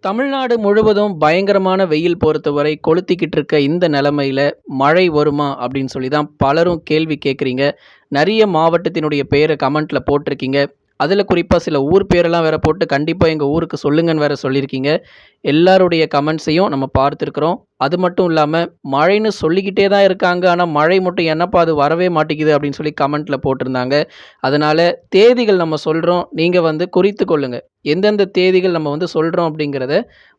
தமிழ்நாடு முழுவதும் பயங்கரமான வெயில் பொறுத்தவரை கொளுத்திக்கிட்டு இருக்க இந்த நிலமையில மழை வருமா அப்படின்னு சொல்லி தான் பலரும் கேள்வி கேட்குறீங்க. நிறைய மாவட்டத்தினுடைய பெயரை கமெண்ட்ல போட்டிருக்கீங்க. அதில் குறிப்பாக சில ஊர் பேரெல்லாம் வேறு போட்டு கண்டிப்பாக எங்கள் ஊருக்கு சொல்லுங்கன்னு வேறு சொல்லியிருக்கீங்க. எல்லாருடைய கமெண்ட்ஸையும் நம்ம பார்த்துருக்குறோம். அது மட்டும் இல்லாமல் மழைன்னு சொல்லிக்கிட்டே தான் இருக்காங்க. ஆனால் மழை மட்டும் என்னப்பா அது வரவே மாட்டேங்குது அப்படின்னு சொல்லி கமெண்ட்டில் போட்டிருந்தாங்க. அதனால் தேதிகள் நம்ம சொல்கிறோம் நீங்கள் வந்து குறித்து கொள்ளுங்கள் எந்தெந்த தேதிகள் நம்ம வந்து சொல்கிறோம் அப்படிங்கிறத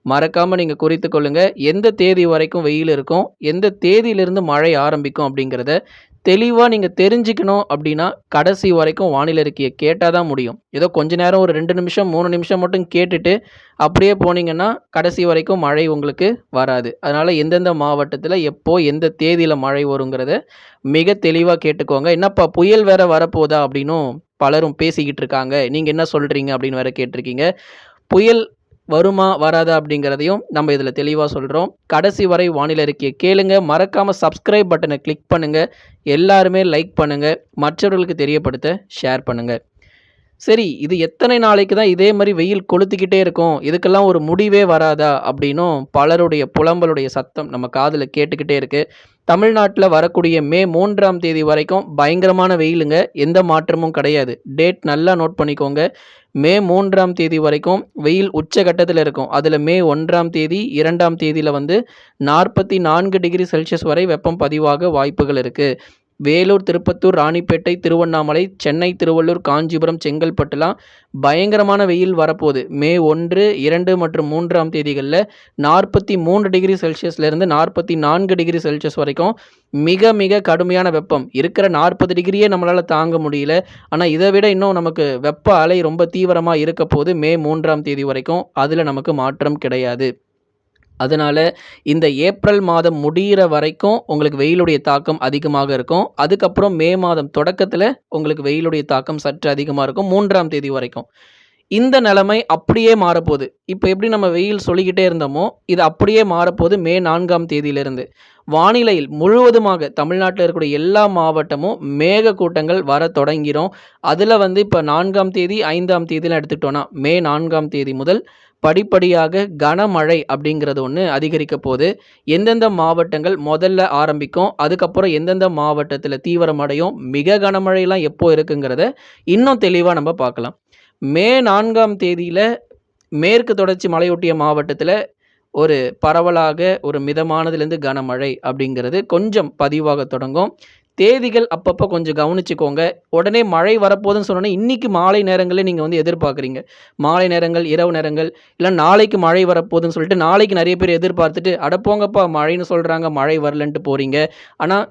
மறக்காமல் நீங்கள் குறித்து கொள்ளுங்கள் எந்த தேதி வரைக்கும் வெயில் இருக்கும்? எந்த தேதியிலிருந்து மழை ஆரம்பிக்கும் அப்படிங்கிறத தெளிவாக நீங்கள் தெரிஞ்சுக்கணும் அப்படின்னா கடைசி வரைக்கும் வானிலை அறிக்கையை கேட்டால் தான் முடியும். ஏதோ கொஞ்ச நேரம் ஒரு ரெண்டு நிமிஷம் மூணு நிமிஷம் மட்டும் கேட்டுட்டு அப்படியே போனீங்கன்னா கடைசி வரைக்கும் மழை உங்களுக்கு வராது. அதனால் எந்தெந்த மாவட்டத்தில் எப்போ எந்த தேதியில் மழை வருங்கிறத மிக தெளிவாக கேட்டுக்கோங்க. என்னப்பா புயல் வேற வரப்போதா அப்படின்னும் பலரும் பேசிக்கிட்டு இருக்காங்க. நீங்கள் என்ன சொல்கிறீங்க அப்படின்னு வேற கேட்டிருக்கீங்க. புயல் வருமா வராதா அப்படிங்கிறதையும் நம்ம இதில் தெளிவாக சொல்கிறோம் கடைசி வரை வானிலை இருக்கிய கேளுங்க. மறக்காமல் சப்ஸ்கிரைப் பட்டனை கிளிக் பண்ணுங்கள் எல்லாருமே லைக் பண்ணுங்கள் மற்றவர்களுக்கு தெரியப்படுத்த ஷேர் பண்ணுங்கள் சரி இது எத்தனை நாளைக்கு தான் இதே மாதிரி வெயில் கொளுத்திக்கிட்டே இருக்கும்? இதுக்கெல்லாம் ஒரு முடிவே வராதா? அப்படின்னும் பலருடைய புலம்பலுடைய சத்தம் நம்ம காதில் கேட்டுக்கிட்டே இருக்குது தமிழ்நாட்டில் வரக்கூடிய மே மூன்றாம் தேதி வரைக்கும் பயங்கரமான வெயிலுங்க. எந்த மாற்றமும் கிடையாது. டேட் நல்லா நோட் பண்ணிக்கோங்க. மே மூன்றாம் தேதி வரைக்கும் வெயில் உச்சகட்டத்தில் இருக்கும். அதில் மே ஒன்றாம் தேதி இரண்டாம் தேதியில் வந்து நாற்பத்தி நான்கு டிகிரி செல்சியஸ் வரை வெப்பம் பதிவாக வாய்ப்புகள் இருக்குது வேலூர் திருப்பத்தூர் ராணிப்பேட்டை திருவண்ணாமலை சென்னை திருவள்ளூர் காஞ்சிபுரம் செங்கல்பட்டுலாம் பயங்கரமான வெயில் வரப்போகுது. மே ஒன்று இரண்டு மற்றும் மூன்றாம் தேதிகளில் நாற்பத்தி மூன்று டிகிரி செல்சியஸ்லேருந்து நாற்பத்தி நான்கு டிகிரி செல்சியஸ் வரைக்கும் மிக மிக கடுமையான வெப்பம். இருக்கிற நாற்பது டிகிரியே நம்மளால் தாங்க முடியல. ஆனால் இதை விட இன்னும் நமக்கு வெப்ப அலை ரொம்ப தீவிரமாக இருக்க போது மே மூன்றாம் தேதி வரைக்கும் அதில் நமக்கு மாற்றம் கிடையாது. அதனால் இந்த ஏப்ரல் மாதம் முடிகிற வரைக்கும் உங்களுக்கு வெயிலுடைய தாக்கம் அதிகமாக இருக்கும். அதுக்கப்புறம் மே மாதம் தொடக்கத்தில் உங்களுக்கு வெயிலுடைய தாக்கம் சற்று அதிகமாக இருக்கும் மூன்றாம் தேதி வரைக்கும். இந்த நிலைமை அப்படியே மாறப்போகுது. இப்போ எப்படி நம்ம வெயில் சொல்லிக்கிட்டே இருந்தோமோ இது அப்படியே மாறப்போகுது மே நான்காம் தேதியிலிருந்து. வானிலையில் முழுவதுமாக தமிழ்நாட்டில் இருக்கக்கூடிய எல்லா மாவட்டமும் மேக கூட்டங்கள் வர தொடங்கிடும் அதில் வந்து இப்போ நான்காம் தேதி ஐந்தாம் தேதியில் எடுத்துக்கிட்டோன்னா மே நான்காம் தேதி முதல் படிப்படியாக கனமழை அப்படிங்கிறது ஒன்று அதிகரிக்க போகுது. எந்தெந்த மாவட்டங்கள் முதல்ல ஆரம்பிக்கும் அதுக்கப்புறம் எந்தெந்த மாவட்டத்தில் தீவிரமடையும் மிக கனமழையெல்லாம் எப்போ இருக்குங்கிறத இன்னும் தெளிவாக நம்ம பார்க்கலாம். மே நான்காம் தேதியில் மேற்கு தொடர்ச்சி மலையொட்டிய மாவட்டத்தில் ஒரு பரவலாக ஒரு மிதமானதுலேருந்து கனமழை அப்படிங்கிறது கொஞ்சம் பதிவாக தொடங்கும். தேதிகள் அப்பப்போ கொஞ்சம் கவனிச்சுக்கோங்க. உடனே மழை வரப்போகுதுன்னு சொன்னோன்னே இன்றைக்கி மாலை நேரங்களில் நீங்கள் வந்து எதிர்பார்க்குறீங்க. மாலை நேரங்கள் இரவு நேரங்கள் இல்லை நாளைக்கு மழை வரப்போகுதுன்னு சொல்லிட்டு நாளைக்கு நிறைய பேர் எதிர்பார்த்துட்டு அடப்போங்கப்பா மழைன்னு சொல்கிறாங்க மழை வரலன்ட்டு போகிறீங்க ஆனால்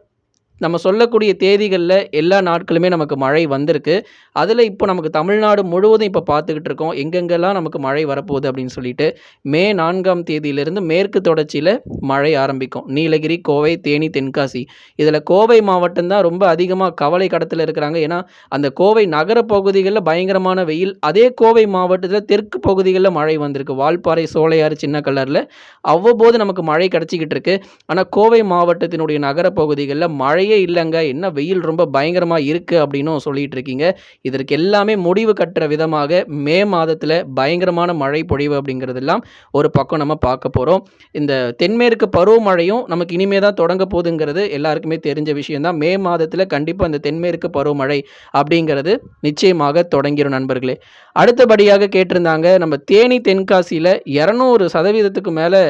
நம்ம சொல்லக்கூடிய தேதிகளில் எல்லா நாட்களுமே நமக்கு மழை வந்திருக்கு. அதில் இப்போ நமக்கு தமிழ்நாடு முழுவதும் இப்போ பார்த்துக்கிட்டு இருக்கோம். எங்கெங்கெல்லாம் நமக்கு மழை வரப்போகுது அப்படின்னு சொல்லிட்டு மே நான்காம் தேதியிலிருந்து மேற்கு தொடர்ச்சியில் மழை ஆரம்பிக்கும். நீலகிரி கோவை தேனி தென்காசி. இதில் கோவை மாவட்டம் தான் ரொம்ப அதிகமாக கவலை கடத்தில் இருக்கிறாங்க. ஏன்னா அந்த கோவை நகர பகுதிகளில் பயங்கரமான வெயில். அதே கோவை மாவட்டத்தில் தெற்கு பகுதிகளில் மழை வந்திருக்கு. வால்பாறை சோலையாறு சின்ன கலரில் அவ்வப்போது நமக்கு மழை கிடச்சிக்கிட்டு இருக்கு. ஆனால் கோவை மாவட்டத்தினுடைய நகர பகுதிகளில் மழை மழையே இல்லைங்க. என்ன வெயில் ரொம்ப பயங்கரமாக இருக்குது அப்படின்னும் சொல்லிட்டு இருக்கீங்க. இதற்கு எல்லாமே முடிவு கட்டுற விதமாக மே மாதத்தில் பயங்கரமான மழை பொழிவு அப்படிங்கிறதெல்லாம் ஒரு பக்கம் நம்ம பார்க்க போகிறோம் இந்த தென்மேற்கு பருவமழையும் நமக்கு இனிமே தான் தொடங்க போகுதுங்கிறது எல்லாருக்குமே தெரிஞ்ச விஷயம்தான் மே மாதத்தில் கண்டிப்பாக இந்த தென்மேற்கு பருவமழை அப்படிங்கிறது நிச்சயமாக தொடங்கிடும் நண்பர்களே. அடுத்தபடியாக கேட்டிருந்தாங்க நம்ம தேனி தென்காசியில் இரநூறு சதவீதத்துக்கு மேலே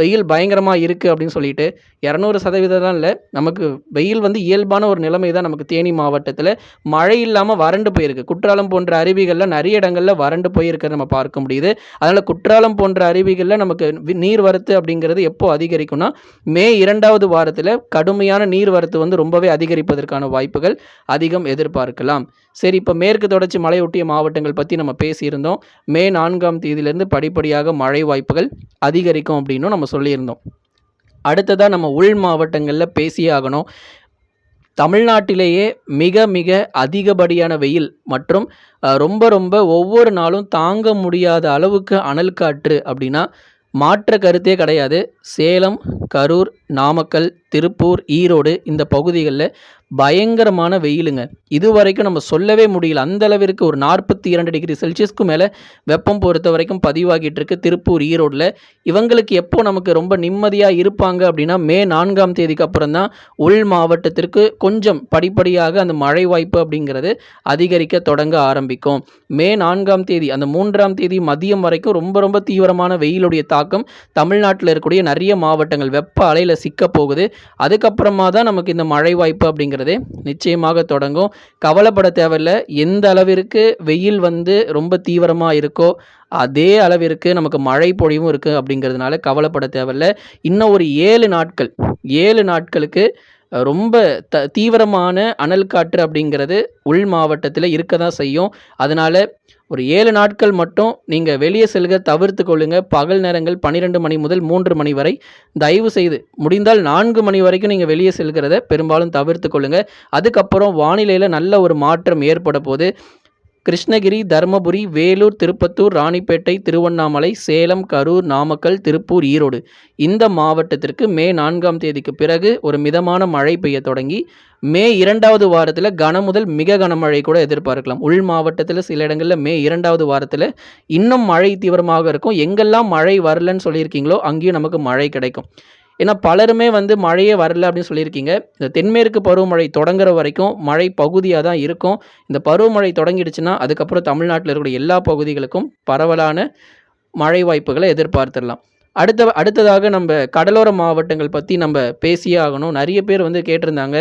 வெயில் பயங்கரமாக இருக்குது அப்படின்னு சொல்லிட்டு. இரநூறு சதவீதம்லாம் இல்லை நமக்கு வெயில் வந்து இயல்பான ஒரு நிலைமை தான் நமக்கு தேனி மாவட்டத்தில். மழை இல்லாமல் வறண்டு போயிருக்கு. குற்றாலம் போன்ற அருவிகளில் நிறைய இடங்களில் வறண்டு போயிருக்கிறத நம்ம பார்க்க முடியுது. அதனால் குற்றாலம் போன்ற அருவிகளில் நமக்கு நீர் வரத்து அப்படிங்கிறது எப்போ அதிகரிக்கும்னா மே இரண்டாவது வாரத்தில் கடுமையான நீர் வரத்து வந்து ரொம்பவே அதிகரிப்பதற்கான வாய்ப்புகள் அதிகம் எதிர்பார்க்கலாம். சரி இப்போ மேற்கு தொடர்ச்சி மலையொட்டிய மாவட்டங்கள் பற்றி நம்ம பேசியிருந்தோம். மே நான்காம் தேதியிலேருந்து படிப்படியாக மழை வாய்ப்புகள் அதிகரிக்கும் அப்படின்னும் நம்ம சொல்லியிருந்தோம். அடுத்ததாக நம்ம உள் மாவட்டங்களில் பேசியே ஆகணும். தமிழ்நாட்டிலேயே மிக மிக அதிகப்படியான வெயில் மற்றும் ரொம்ப ரொம்ப ஒவ்வொரு நாளும் தாங்க முடியாத அளவுக்கு அனல் காற்று அப்படின்னா மாற்ற கருத்தே கிடையாது. சேலம் கரூர் நாமக்கல் திருப்பூர் ஈரோடு இந்த பகுதிகளில் பயங்கரமான வெயிலுங்க. இது வரைக்கும் நம்ம சொல்லவே முடியல. அந்த அளவிற்கு ஒரு நாற்பத்தி இரண்டு டிகிரி செல்சியஸ்க்கு மேலே வெப்பம் பொறுத்த வரைக்கும் பதிவாகிட்டு இருக்கு திருப்பூர் ஈரோடில். இவங்களுக்கு எப்போ நமக்கு ரொம்ப நிம்மதியாக இருப்பாங்க அப்படின்னா மே நான்காம் தேதிக்கு அப்புறம் தான் உள் மாவட்டத்திற்கு கொஞ்சம் படிப்படியாக அந்த மழை வாய்ப்பு அப்படிங்கிறது அதிகரிக்க தொடங்க ஆரம்பிக்கும். மே நான்காம் தேதி அந்த மூன்றாம் தேதி மதியம் வரைக்கும் ரொம்ப ரொம்ப தீவிரமான வெயிலுடைய தாக்கம் தமிழ்நாட்டில் இருக்கக்கூடிய நிறைய மாவட்டங்கள். வெப்ப அலையில் சிக்க போகுது. அதுக்கப்புறமா தான் நமக்கு இந்த மழை வாய்ப்பு அப்படிங்கிறது நிச்சயமாக தொடங்கும். கவலைப்பட தேவையில்ல. எந்த அளவிற்கு வெயில் வந்து ரொம்ப தீவிரமாக இருக்கோ அதே அளவிற்கு நமக்கு மழை பொழிவும் இருக்குது அப்படிங்கிறதுனால கவலைப்பட தேவையில்ல. இன்னும் ஒரு ஏழு நாட்கள் ஏழு நாட்களுக்கு ரொம்ப த தீவிரமான அனல் காற்று அப்படிங்கிறது உள் மாவட்டத்தில் இருக்க தான் செய்யும். அதனால் ஒரு ஏழு நாட்கள் மட்டும் நீங்கள் வெளியே செல்க தவிர்த்து கொள்ளுங்க. பகல் நேரங்கள் பன்னிரெண்டு மணி முதல் மூன்று மணி வரை தயவு செய்து முடிந்தால் நான்கு மணி வரைக்கும் நீங்கள் வெளியே செல்கிறத பெரும்பாலும் தவிர்த்து கொள்ளுங்கள் அதுக்கப்புறம் வானிலையில் நல்ல ஒரு மாற்றம் ஏற்பட போது கிருஷ்ணகிரி தருமபுரி வேலூர் திருப்பத்தூர் ராணிப்பேட்டை திருவண்ணாமலை சேலம் கரூர் நாமக்கல் திருப்பூர் ஈரோடு. இந்த மாவட்டத்திற்கு மே நான்காம் தேதிக்கு பிறகு ஒரு மிதமான மழை பெய்ய தொடங்கி மே இரண்டாவது வாரத்தில் கன முதல் மிக கனமழை கூட எதிர்பார்க்கலாம். உள் மாவட்டத்தில் சில இடங்களில் மே இரண்டாவது வாரத்தில் இன்னும் மழை தீவிரமாக இருக்கும். எங்கெல்லாம் மழை வரலன்னு சொல்லியிருக்கீங்களோ அங்கேயும் நமக்கு மழை கிடைக்கும். ஏன்னா பலருமே வந்து மழையே வரல அப்படின்னு சொல்லியிருக்கீங்க. இந்த தென்மேற்கு பருவமழை தொடங்குற வரைக்கும் மழை பகுதியாக தான் இருக்கும். இந்த பருவமழை தொடங்கிடுச்சுன்னா அதுக்கப்புறம் தமிழ்நாட்டில் இருக்கக்கூடிய எல்லா பகுதிகளுக்கும் பரவலான மழை வாய்ப்புகளை எதிர்பார்த்துடலாம். அடுத்த அடுத்ததாக நம்ம கடலோர மாவட்டங்கள் பற்றி நம்ம பேசியே ஆகணும். நிறைய பேர் வந்து கேட்டிருந்தாங்க.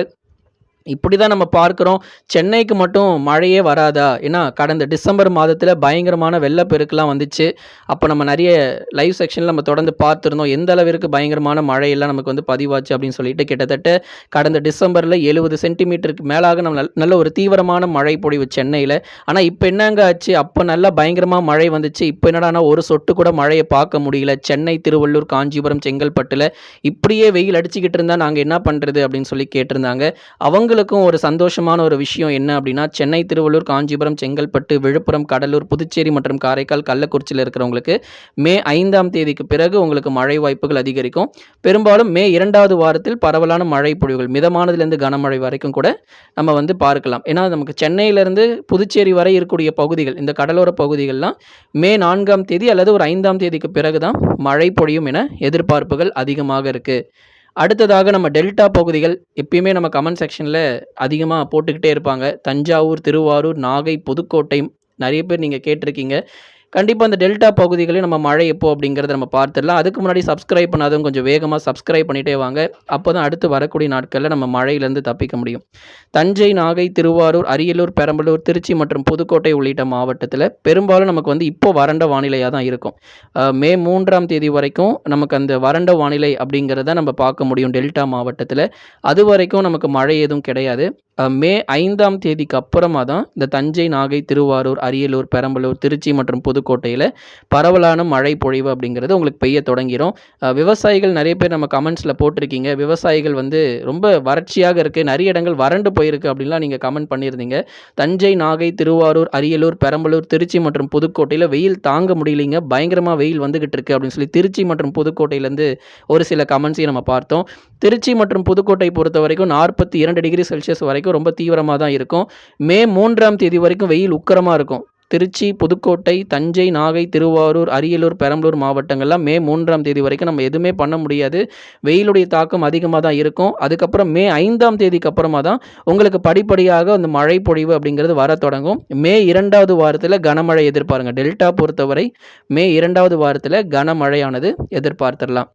இப்படி தான் நம்ம பார்க்குறோம். சென்னைக்கு மட்டும் மழையே வராதா? ஏன்னா கடந்த டிசம்பர் மாதத்தில் பயங்கரமான வெள்ளப்பெருக்கெலாம் வந்துச்சு. அப்போ நம்ம நிறைய லைவ் செக்ஷனில் நம்ம தொடர்ந்து பார்த்துருந்தோம். எந்த அளவிற்கு பயங்கரமான மழையெல்லாம் நமக்கு வந்து பதிவாச்சு அப்படின்னு சொல்லிட்டு கிட்டத்தட்ட கடந்த டிசம்பரில் எழுபது சென்டிமீட்டருக்கு மேலாக நம்ம நல்ல- நல்ல ஒரு தீவிரமான மழை பொழிவு சென்னையில். ஆனால் இப்போ என்னங்க ஆச்சு? அப்போ நல்லா பயங்கரமாக மழை வந்துச்சு. இப்போ என்னடானா ஒரு சொட்டு கூட மழையை பார்க்க முடியல. சென்னை திருவள்ளூர் காஞ்சிபுரம் செங்கல்பட்டில் இப்படியே வெயில் அடிச்சுக்கிட்டு இருந்தால் நாங்கள் என்ன பண்ணுறது அப்படின்னு சொல்லி கேட்டிருந்தாங்க. அவங்க உங்களுக்கும் ஒரு சந்தோஷமான ஒரு விஷயம் என்ன அப்படின்னா சென்னை திருவள்ளூர் காஞ்சிபுரம் செங்கல்பட்டு விழுப்புரம் கடலூர் புதுச்சேரி மற்றும் காரைக்கால் கள்ளக்குறிச்சியில் இருக்கிறவங்களுக்கு மே ஐந்தாம் தேதிக்கு பிறகு உங்களுக்கு மழை வாய்ப்புகள் அதிகரிக்கும். பெரும்பாலும் மே இரண்டாவது வாரத்தில் பரவலான மழை பொழிவுகள் மிதமானதுலேருந்து கனமழை வரைக்கும் கூட நம்ம வந்து பார்க்கலாம். ஏன்னா நமக்கு சென்னையிலேருந்து புதுச்சேரி வரை இருக்கக்கூடிய பகுதிகள் இந்த கடலோர பகுதிகள்லாம் மே நான்காம் தேதி அல்லது ஒரு ஐந்தாம் தேதிக்கு பிறகு தான் மழை பொழியும் என எதிர்பார்ப்புகள் அதிகமாக இருக்குது அடுத்ததாக நம்ம டெல்டா பகுதிகள் எப்பயுமே நம்ம கமெண்ட் செக்ஷனில் அதிகமாக போட்டுக்கிட்டே இருப்பாங்க. தஞ்சாவூர் திருவாரூர் நாகை புதுக்கோட்டை நிறைய பேர் நீங்கள் கேட்டிருக்கீங்க. கண்டிப்பாக அந்த டெல்டா பகுதிகளையும் நம்ம மழை எப்போ அப்படிங்கிறத நம்ம பார்த்துடலாம். அதுக்கு முன்னாடி சப்ஸ்கிரைப் பண்ணாதவங்க கொஞ்சம் வேகமாக சப்ஸ்கிரைப் பண்ணிட்டே வாங்க. அப்போ தான் அடுத்து வரக்கூடிய நாட்களில் நம்ம மழையிலேருந்து தப்பிக்க முடியும். தஞ்சை நாகை திருவாரூர் அரியலூர் பெரம்பலூர் திருச்சி மற்றும் புதுக்கோட்டை உள்ளிட்ட மாவட்டத்தில் பெரும்பாலும் நமக்கு வந்து இப்போ வறண்ட வானிலையாக தான் இருக்கும். மே மூன்றாம் தேதி வரைக்கும் நமக்கு அந்த வறண்ட வானிலை அப்படிங்கிறத நம்ம பார்க்க முடியும் டெல்டா மாவட்டத்தில். அது வரைக்கும் நமக்கு மழை எதுவும் கிடையாது. மே ஐந்தாம் தேதிக்கு அப்புறமா தான் இந்த தஞ்சை நாகை திருவாரூர் அரியலூர் பெரம்பலூர் திருச்சி மற்றும் புதுக்கோட்டையில் பரவலான மழை பொழிவு அப்படிங்கிறது உங்களுக்கு பெய்ய தொடங்கிடும் விவசாயிகள் நிறைய பேர் நம்ம கமெண்ட்ஸில் போட்டிருக்கீங்க. விவசாயிகள் வந்து ரொம்ப வறட்சியாக இருக்குது நிறைய இடங்கள் வறண்டு போயிருக்கு அப்படின்லாம் நீங்கள் கமெண்ட் பண்ணியிருந்தீங்க. தஞ்சை நாகை திருவாரூர் அரியலூர் பெரம்பலூர் திருச்சி மற்றும் புதுக்கோட்டையில் வெயில் தாங்க முடியலைங்க. பயங்கரமாக வெயில் வந்துகிட்டு இருக்கு அப்படின்னு சொல்லி திருச்சி மற்றும் புதுக்கோட்டையிலேருந்து ஒரு சில கமெண்ட்ஸையும் நம்ம பார்த்தோம். திருச்சி மற்றும் புதுக்கோட்டை பொறுத்த வரைக்கும் நாற்பத்தி இரண்டு டிகிரி செல்சியஸ் வரைக்கும் ரொம்ப தீவிரமாக தான் இருக்கும். மே மூன்றாம் தேதி வரைக்கும் வெயில் உக்கரமாக இருக்கும். திருச்சி புதுக்கோட்டை தஞ்சை நாகை திருவாரூர் அரியலூர் பெரம்பலூர் மாவட்டங்கள்லாம் மே மூன்றாம் தேதி வரைக்கும் நம்ம எதுவுமே பண்ண முடியாது. வெயிலுடைய தாக்கம் அதிகமாக தான் இருக்கும். அதுக்கப்புறம் மே ஐந்தாம் தேதிக்கு அப்புறமா தான் உங்களுக்கு படிப்படியாக அந்த மழை பொழிவு அப்படிங்கிறது வர தொடங்கும். மே இரண்டாவது வாரத்தில் கனமழை எதிர்பாருங்க. டெல்டா பொறுத்தவரை மே இரண்டாவது வாரத்தில் கனமழையானது எதிர்பார்த்துடலாம்.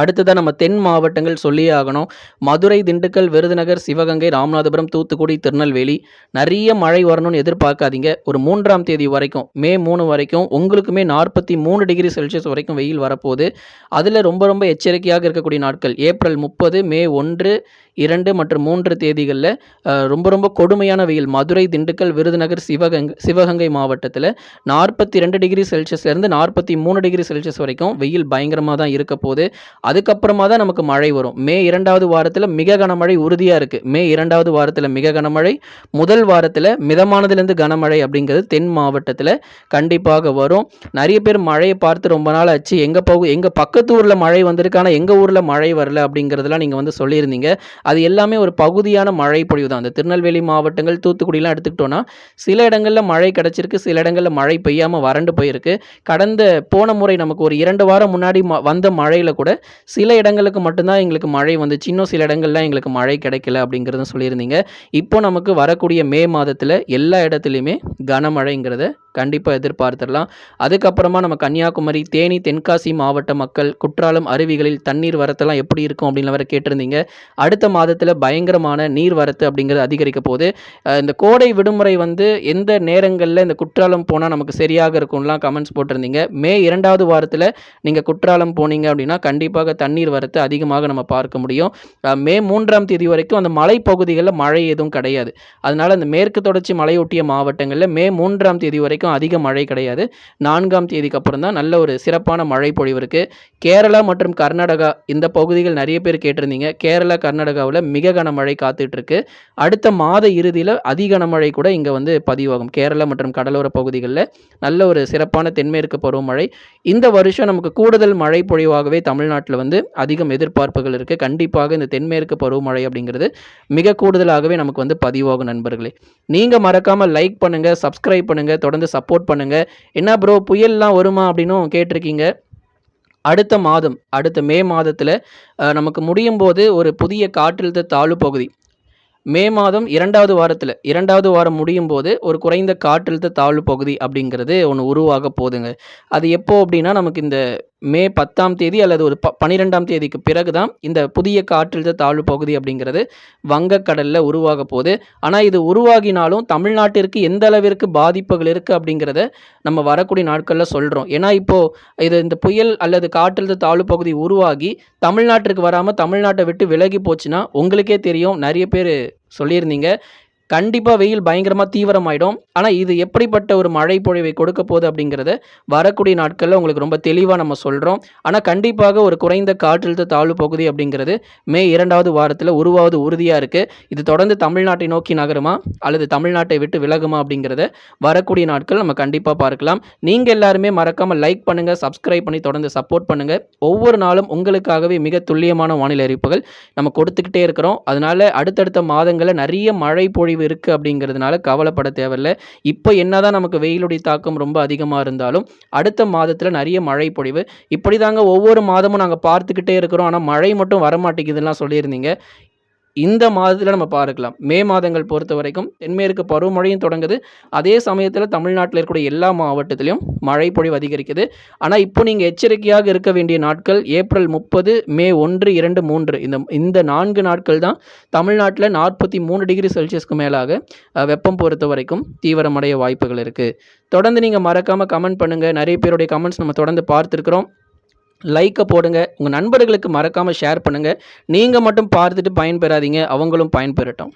அடுத்ததாக நம்ம தென் மாவட்டங்கள் சொல்லியே ஆகணும். மதுரை திண்டுக்கல் விருதுநகர் சிவகங்கை ராமநாதபுரம் தூத்துக்குடி திருநெல்வேலி. நிறைய மழை வரணும்னு எதிர்பார்க்காதீங்க. ஒரு மூன்றாம் தேதி வரைக்கும் மே மூணு வரைக்கும் உங்களுக்குமே நாற்பத்தி மூணு டிகிரி செல்சியஸ் வரைக்கும் வெயில் வரப்போகுது. அதில் ரொம்ப ரொம்ப எச்சரிக்கையாக இருக்கக்கூடிய நாட்கள் ஏப்ரல் முப்பது மே ஒன்று இரண்டு மற்றும் மூன்று தேதிகளில் ரொம்ப ரொம்ப கொடுமையான வெயில். மதுரை திண்டுக்கல் விருதுநகர் சிவகங்கை சிவகங்கை மாவட்டத்தில் நாற்பத்தி ரெண்டு டிகிரி செல்சியஸ்லேருந்து நாற்பத்தி மூணு டிகிரி செல்சியஸ் வரைக்கும் வெயில் பயங்கரமாக தான் இருக்க போகுது. அதுக்கப்புறமா தான் நமக்கு மழை வரும். மே இரண்டாவது வாரத்தில் மிக கனமழை உறுதியாக இருக்குது மே இரண்டாவது வாரத்தில் மிக கனமழை முதல் வாரத்தில் மிதமானதுலேருந்து கனமழை அப்படிங்கிறது தென் மாவட்டத்தில் கண்டிப்பாக வரும். நிறைய பேர் மழையை பார்த்து ரொம்ப நாள் ஆச்சு. எங்கள் பகு எங்கள் பக்கத்து ஊரில் மழை வந்திருக்கு ஆனால் எங்கள் ஊரில் மழை வரல அப்படிங்கிறதெல்லாம் நீங்கள் வந்து சொல்லியிருந்தீங்க. அது எல்லாமே ஒரு பகுதியான மழை பொழிவு தான். அந்த திருநெல்வேலி மாவட்டங்கள் தூத்துக்குடிலாம் எடுத்துக்கிட்டோன்னா சில இடங்களில் மழை கிடச்சிருக்கு சில இடங்களில் மழை பெய்யாமல் வறண்டு போயிருக்கு. கடந்த போன முறை நமக்கு ஒரு இரண்டு வாரம் முன்னாடி ம வந்த மழையில் கூட சில இடங்களுக்கு மட்டும்தான் எங்களுக்கு மழை வந்துச்சு. இன்னும் சில இடங்கள்லாம் எங்களுக்கு மழை கிடைக்கல அப்படிங்கிறதும் சொல்லியிருந்தீங்க. இப்போ நமக்கு வரக்கூடிய மே மாதத்தில் எல்லா இடத்துலையுமே கனமழைங்கிறத கண்டிப்பாக எதிர்பார்த்துடலாம். அதுக்கப்புறமா நம்ம கன்னியாகுமரி தேனி தென்காசி மாவட்ட மக்கள் குற்றாலம் அருவிகளில் தண்ணீர் வரத்தெல்லாம் எப்படி இருக்கும் அப்படின்னு வர கேட்டிருந்தீங்க. அடுத்த மாதத்தில் பயங்கரமான நீர் வரத்து அப்படிங்கிறது அதிகரிக்க போகுது. இந்த கோடை விடுமுறை வந்து எந்த நேரங்களில் இந்த குற்றாலம் போனால் நமக்கு சரியாக இருக்கும்லாம் கமெண்ட்ஸ் போட்டிருந்தீங்க. மே இரண்டாவது வாரத்தில் நீங்கள் குற்றாலம் போனீங்க அப்படின்னா கண்டிப்பாக தண்ணீர் வரத்து அதிகமாக நம்ம பார்க்க முடியும். மே மூன்றாம் தேதி வரைக்கும் அந்த மலைப்பகுதிகளில் மழை எதுவும் கிடையாது. அதனால் அந்த மேற்கு தொடர்ச்சி மலையொட்டிய மாவட்டங்களில் மே மூன்றாம் தேதி வரைக்கும் அதிக மழை கிடையாது. நான்காம் தேதிக்கு அப்புறம் தான் நல்ல ஒரு சிறப்பான மழை பொழிவு இருக்குது கேரளா மற்றும் கர்நாடகா இந்த பகுதிகள் நிறைய பேர் கேட்டிருந்தீங்க. கேரளா கர்நாடகா கர்நாடகாவில் மிக கனமழை காத்துட்ருக்கு அடுத்த மாத இறுதியில் அதி கனமழை கூட இங்கே வந்து பதிவாகும். கேரளா மற்றும் கடலோர பகுதிகளில் நல்ல ஒரு சிறப்பான தென்மேற்கு பருவமழை. இந்த வருஷம் நமக்கு கூடுதல் மழை பொழிவாகவே தமிழ்நாட்டில் வந்து அதிகம் எதிர்பார்ப்புகள் இருக்குது கண்டிப்பாக இந்த தென்மேற்கு பருவமழை அப்படிங்கிறது மிக கூடுதலாகவே நமக்கு வந்து பதிவாகும் நண்பர்களே. நீங்கள் மறக்காமல் லைக் பண்ணுங்கள் சப்ஸ்கிரைப் பண்ணுங்கள் தொடர்ந்து சப்போர்ட் பண்ணுங்கள் என்ன ப்ரோ புயல்லாம் வருமா அப்படின்னும் கேட்டிருக்கீங்க. அடுத்த மாதம் அடுத்த மே மாதத்தில் நமக்கு முடியும் போது ஒரு புதிய காற்றழுத்த தாழ்வு பகுதி. மே மாதம் இரண்டாவது வாரத்தில் இரண்டாவது வாரம் முடியும் போது ஒரு குறைந்த காற்றழுத்த தாழ்வு பகுதி அப்படிங்கிறது ஒன்று உருவாக போகுதுங்க. அது எப்போது அப்படின்னா நமக்கு இந்த மே பத்தாம் தேதி அல்லது ஒரு ப பன்னிரெண்டாம் தேதிக்கு பிறகு தான் இந்த புதிய காற்றழுத்த தாழ்வு பகுதி அப்படிங்கிறது வங்கக்கடலில் உருவாக போகுது. ஆனால் இது உருவாகினாலும் தமிழ்நாட்டிற்கு எந்த அளவிற்கு பாதிப்புகள் இருக்குது அப்படிங்கிறத நம்ம வரக்கூடிய நாட்களில் சொல்கிறோம் ஏன்னா இப்போது இது இந்த புயல் அல்லது காற்றழுத்த தாழ்வு பகுதி உருவாகி தமிழ்நாட்டிற்கு வராமல் தமிழ்நாட்டை விட்டு விலகி போச்சுன்னா உங்களுக்கே தெரியும். நிறைய பேர் சொல்லியிருந்தீங்க. கண்டிப்பாக வெயில் பயங்கரமாக தீவிரமாயிடும். ஆனால் இது எப்படிப்பட்ட ஒரு மழை பொழிவை கொடுக்க போகுது அப்படிங்கிறத வரக்கூடிய நாட்களில் உங்களுக்கு ரொம்ப தெளிவாக நம்ம சொல்கிறோம் ஆனால் கண்டிப்பாக ஒரு குறைந்த காற்றழுத்த தாழ்வு பகுதி அப்படிங்கிறது மே இரண்டாவது வாரத்தில் உருவாவது உறுதியாக இருக்குது இது தொடர்ந்து தமிழ்நாட்டை நோக்கி நகருமா? அல்லது தமிழ்நாட்டை விட்டு விலகுமா அப்படிங்கிறத வரக்கூடிய நாட்கள் நம்ம கண்டிப்பாக பார்க்கலாம். நீங்கள் எல்லாருமே மறக்காமல் லைக் பண்ணுங்கள் சப்ஸ்கிரைப் பண்ணி தொடர்ந்து சப்போர்ட் பண்ணுங்கள் ஒவ்வொரு நாளும் உங்களுக்காகவே மிக துல்லியமான வானிலை அறிவிப்புகள் நம்ம கொடுத்துக்கிட்டே இருக்கிறோம். அதனால் அடுத்தடுத்த மாதங்களில் நிறைய மழை பொழிவு குறைவு இருக்குது அப்படிங்கிறதுனால கவலைப்பட தேவையில்ல. இப்போ என்னதான் நமக்கு வெயிலுடைய தாக்கம் ரொம்ப அதிகமாக இருந்தாலும் அடுத்த மாதத்தில் நிறைய மழை பொழிவு. இப்படி தாங்க ஒவ்வொரு மாதமும் நாங்கள் பார்த்துக்கிட்டே இருக்கிறோம். ஆனால் மழை மட்டும் வரமாட்டேங்குதுலாம் சொல்லியிருந்தீங்க. இந்த மாதத்தில் நம்ம பார்க்கலாம். மே மாதங்கள் பொறுத்த வரைக்கும் தென்மேற்கு பருவமழையும் தொடங்குது. அதே சமயத்தில் தமிழ்நாட்டில் இருக்கக்கூடிய எல்லா மாவட்டத்திலையும் மழை பொழிவு அதிகரிக்குது. ஆனால் இப்போ நீங்கள் எச்சரிக்கையாக இருக்க வேண்டிய நாட்கள் ஏப்ரல் முப்பது மே ஒன்று இரண்டு மூன்று. இந்த இந்த நான்கு நாட்கள் தான் தமிழ்நாட்டில் நாற்பத்தி மூணு டிகிரி செல்சியஸ்க்கு மேலாக வெப்பம் பொறுத்த வரைக்கும் தீவிரமடைய வாய்ப்புகள் இருக்குது தொடர்ந்து நீங்கள் மறக்காமல் கமெண்ட் பண்ணுங்கள் நிறைய பேருடைய கமெண்ட்ஸ் நம்ம தொடர்ந்து பார்த்துருக்குறோம். லைக்கை போடுங்க. உங்கள் நண்பர்களுக்கு மறக்காமல் ஷேர் பண்ணுங்கள் நீங்கள் மட்டும் பார்த்துட்டு பயன்பெறாதீங்க. அவங்களும் பயன்பெறட்டும்.